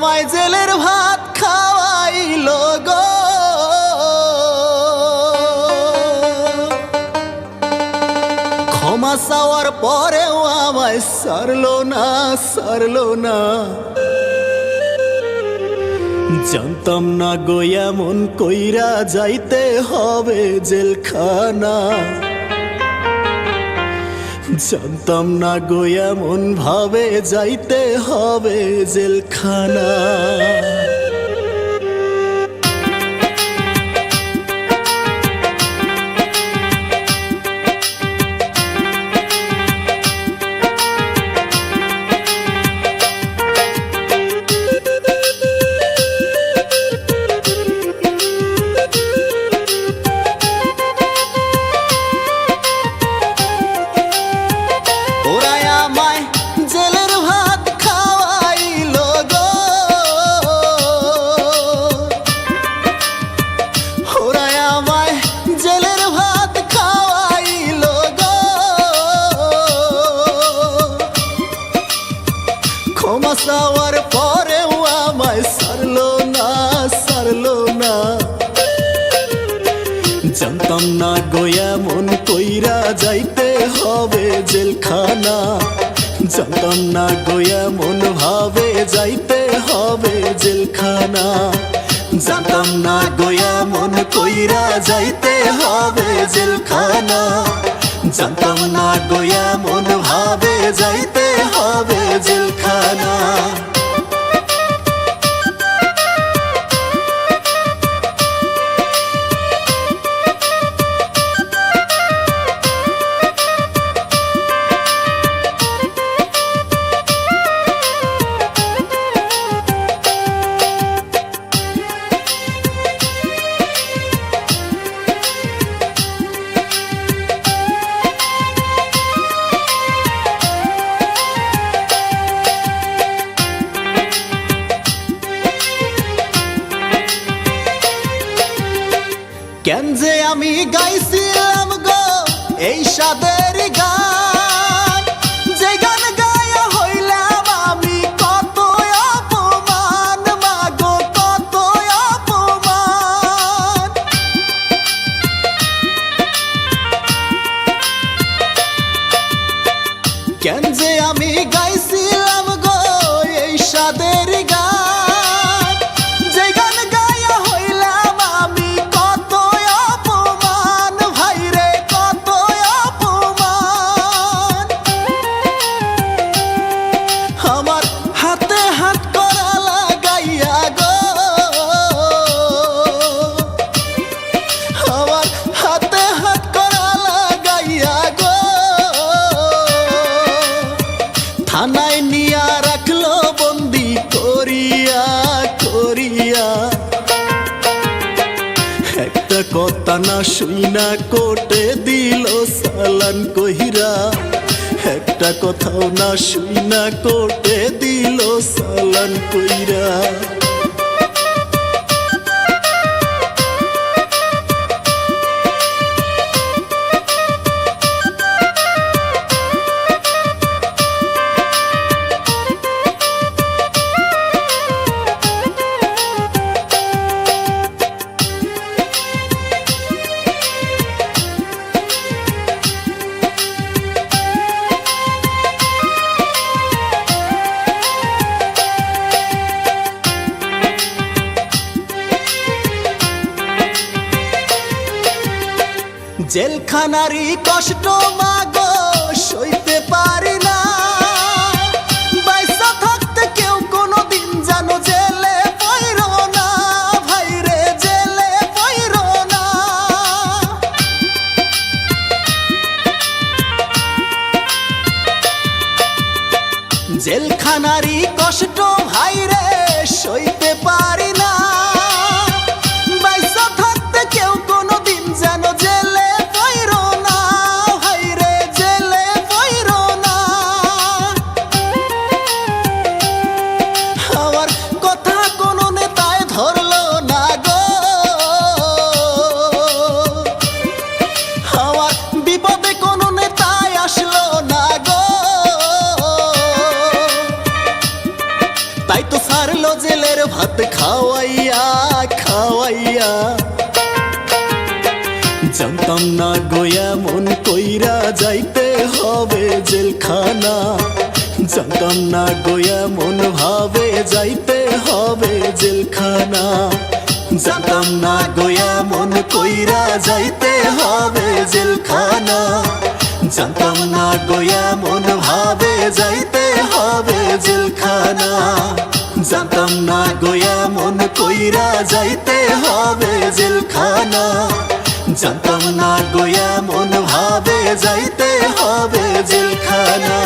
আমায় জেলের ভাত খাওয়াইল গো। ক্ষমা চাওয়ার পরেও আমায় সারলো না সারলো না। জানতাম না গো এমন কইরা যাইতে হবে জেলখানা। জানতাম না গো এমন ভাবে যাইতে হবে জেলখানা। ওরাই আমায় জেলের ভাত খাওয়াইল গো। ক্ষমা আমায় সারলো না সারলো না। জানতাম না গোয়া মন কইরা যাইতে হবে জেলখানা। জানতাম না গোয়া মন ভাবে যাইতে হবে জেলখানা। জানতাম না গোয়া মন কইরা যাইতে হবে জেলখানা। জানতাম না গোয়া মন কেন যে আমি গাইছিলাম গো এই সাদের গান? যে গান গায়া হইলাম আমি কত অপমান, মাগো কত অপমান? কেন যে আমি গাইছিলাম শুইনা কোটে দিল সালান কহিরা। একটা কথাও না শুইনা কোটে দিল সালান কইরা। জেলখানারি কষ্ট মাগো, সইতে পারি না। বাইসা থাকতে কেউ কোনো দিন জানো জেলে পইর না। ভাইরে জেলে পইর না। জেলখানারি কষ্ট ভাইরে সইতে পারি না। জেলের ভাত খাওয়াইয়া খাওয়াইয়া। জানতাম না গোয়া মন কইরা যাইতে হবে জেলখানা। জানতাম না গোয়া মন ভাবে যাইতে হবে জেলখানা। জানতাম না গোয়া মন কইরা যাইতে হবে জেলখানা। জানতাম না গোয়া মন ভাবে যাইতে জানতাম না গোয়া মন কইরা যাইতে হবে জেলখানা। জানতাম না গোয়া মন ভাবে যাইতে হবে জেলখানা।